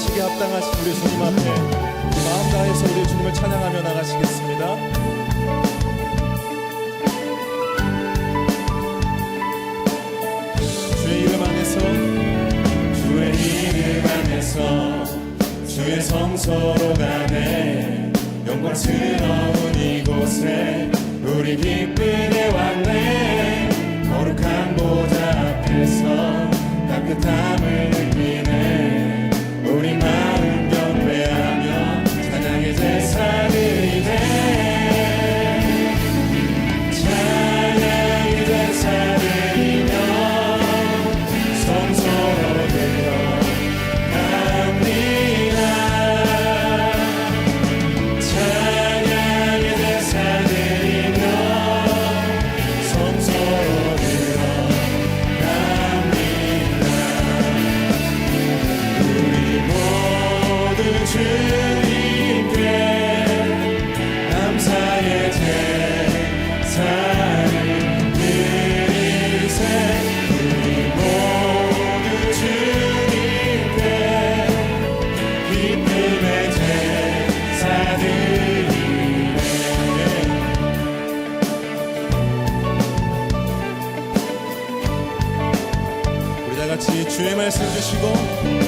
받으시기 합당하신 우리 주님 앞에 마음 다해서 우리 주님을 찬양하며 나가시겠습니다. 주의 이름 안에서 주의 이름 안에서 주의 성소로 가네 영광스러운 이곳에 우리 기쁘게 왔네 거룩한 보좌 앞에서 따뜻한 chegou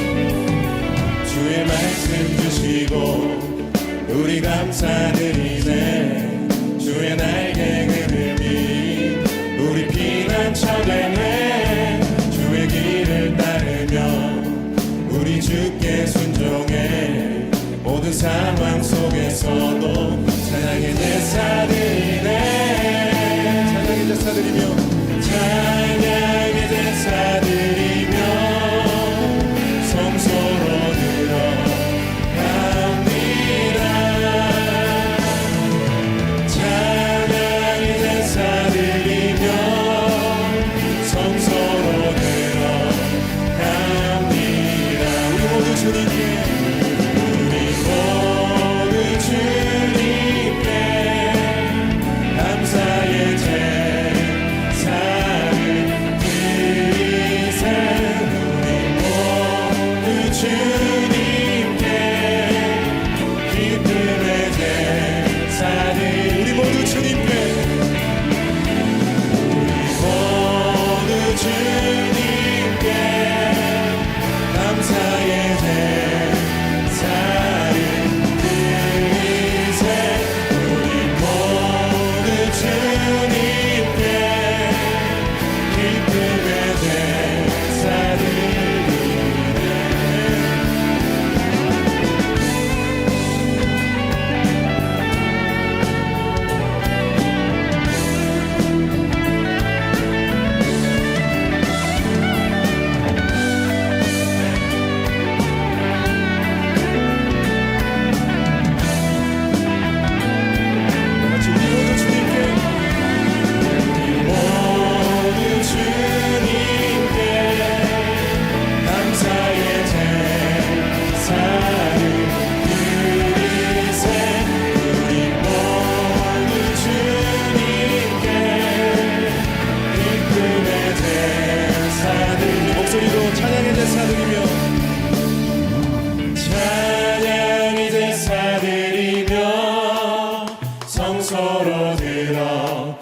서로 들어갑니다.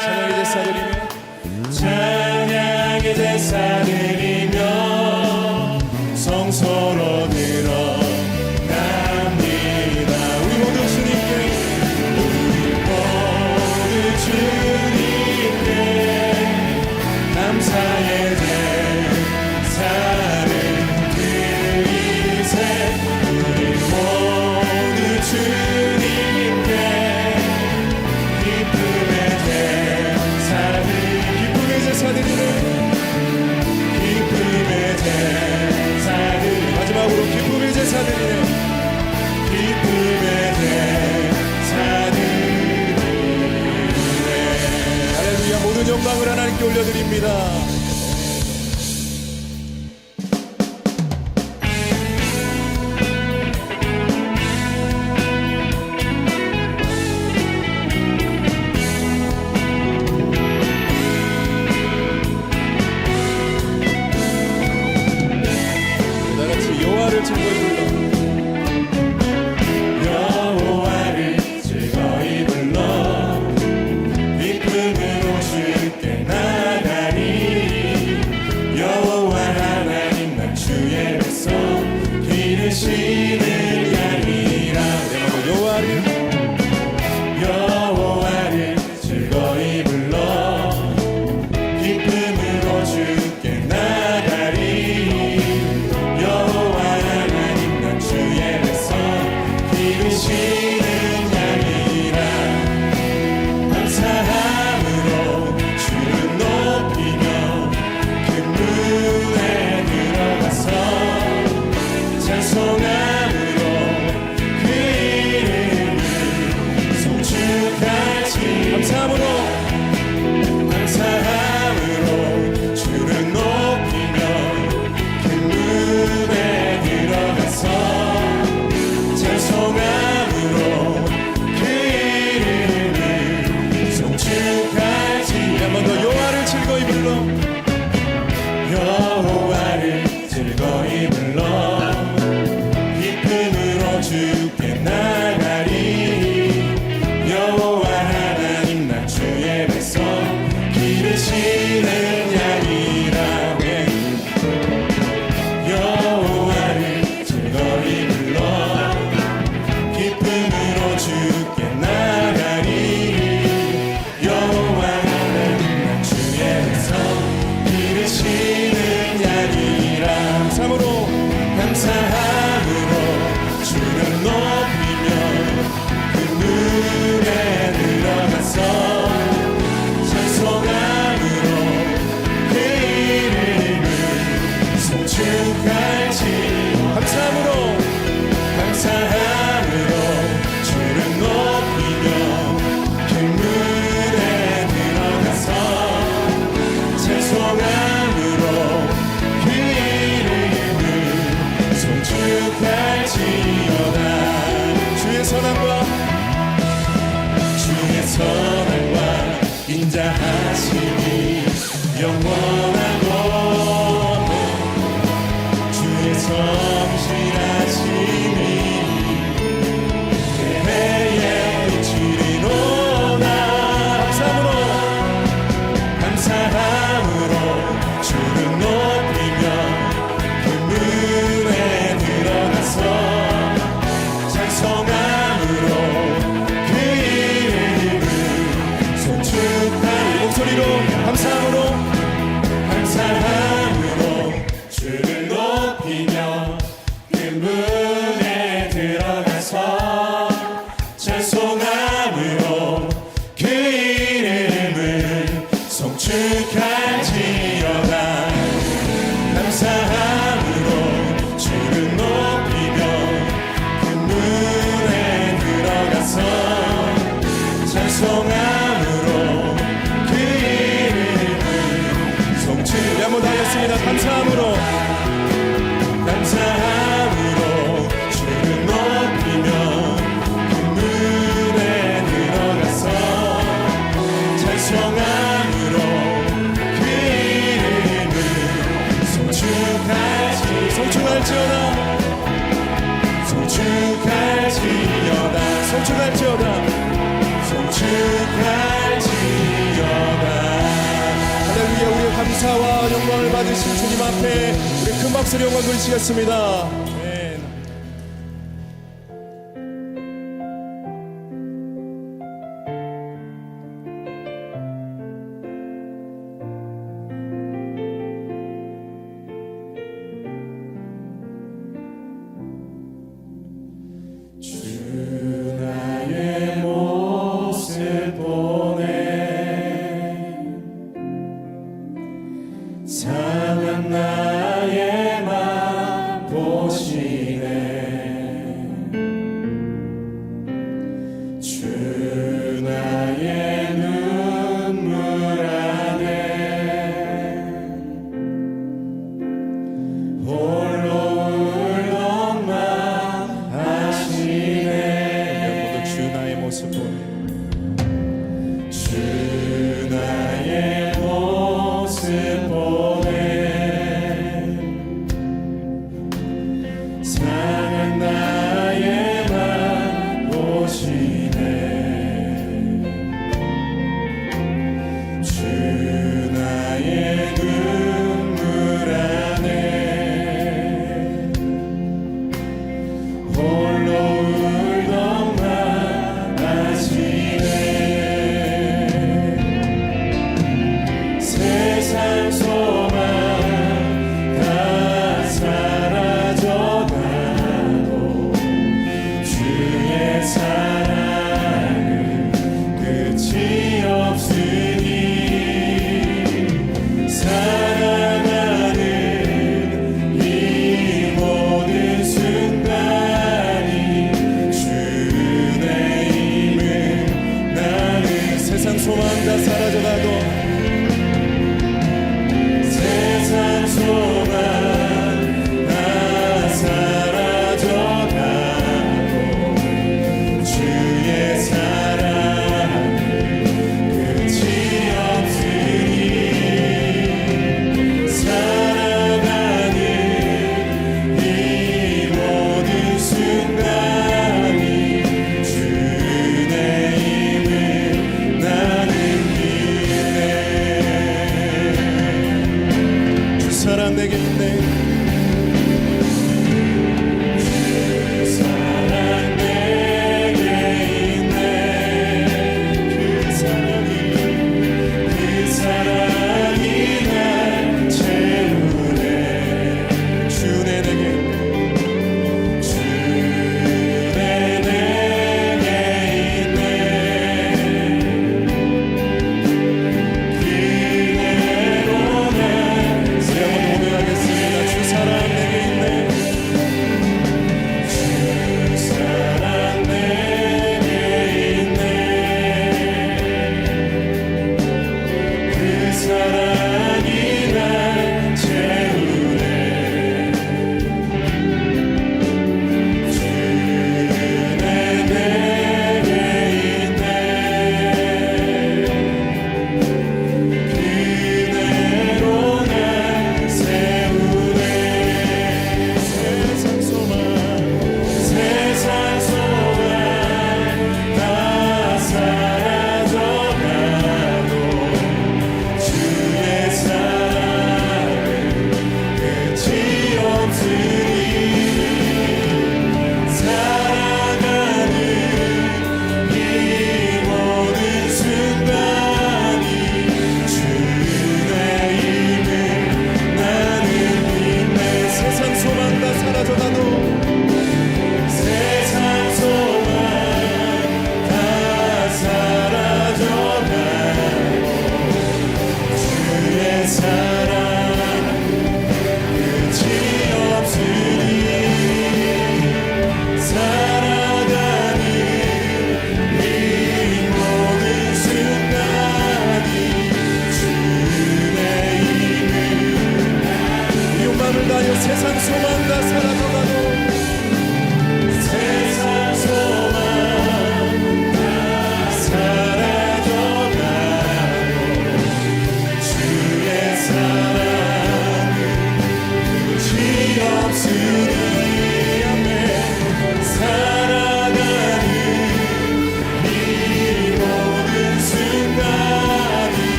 찬양의 제사드리며. 인자하시니 영원 소리로 감사함으로. 감사합니다. 감사함으로. 감사함으로 주를 높이며 눈에 늘어가서 찬송함으로 그 이름을 송축하지 송축할지어다. 소중할지어다. 소중할지어다. 송축할 감사와 영광을 받으신 주님 앞에 우리 큰 박수로 영광 돌리시겠습니다. 사랑 나의 They get